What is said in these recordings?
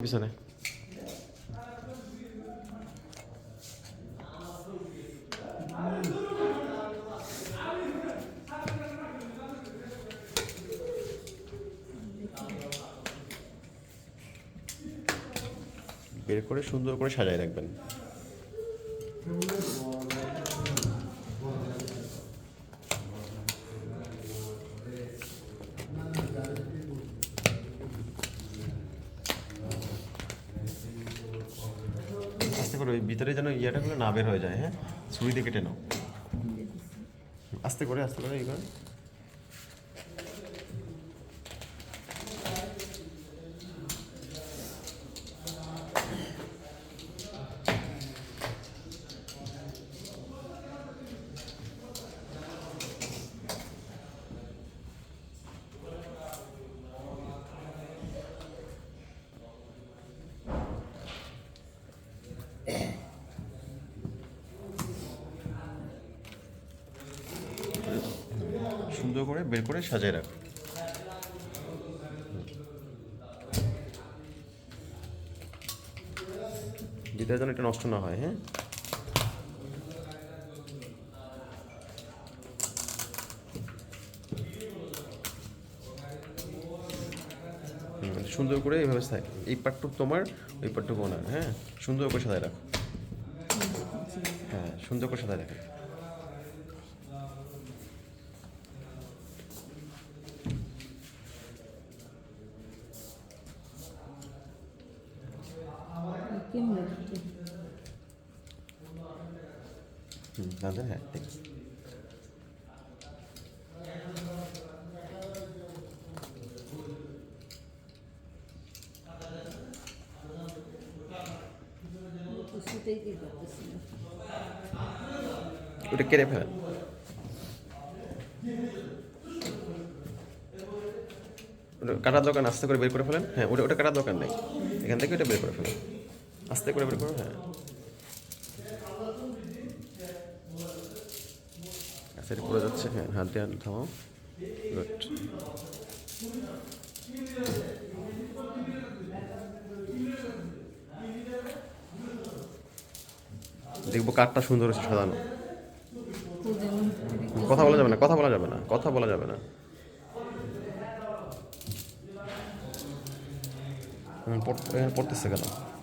পিছনে বের করে সুন্দর করে সাজায় রাখবেন আস্তে করে ওই ভিতরে যেন ইয়েটা করে না বের হয়ে যায় হ্যাঁ? ছুরি দিয়ে কেটে নাও। আস্তে করে আস্তে করে, এই করে। সুন্দর করে বের করে সাজিয়ে রাখো। ভিতরে যেন এটা নষ্ট না হয় হ্যাঁ? সুন্দর করে এইভাবে এই পাটটুক তোমার, ওই পাটটুকু ওনার হ্যাঁ? সুন্দর করে সাজায় রাখো। হ্যাঁ সুন্দর করে সাজায় রাখো। কেমন হুম তাহলে হ্যাঁ ঠিক কি ওটা কেড়ে ফেলেন ওটা কাটার দোকান আস্তে করে বের করে ফেলেন? হ্যাঁ ওটা ওটা কাটার দোকান নেই। এখান থেকে ওটা বের করে ফেলেন। আস্তে করে বের করো। হ্যাঁ। আচ্ছা পড়ে যাচ্ছে। হ্যাঁ হাত দিয়ে থামাও। গুড দেখব কাঠটা সুন্দর হচ্ছে সাজানো। কথা বলা যাবে না, কথা বলা যাবে না, কথা বলা যাবে না। পড়- পড়তেছে কেন?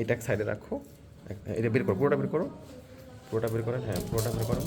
এটা এক সাইডে রাখো। এটা বের করো, পুরোটা বের করো। পুরোটা বের করেন হ্যাঁ পুরোটা বের করো।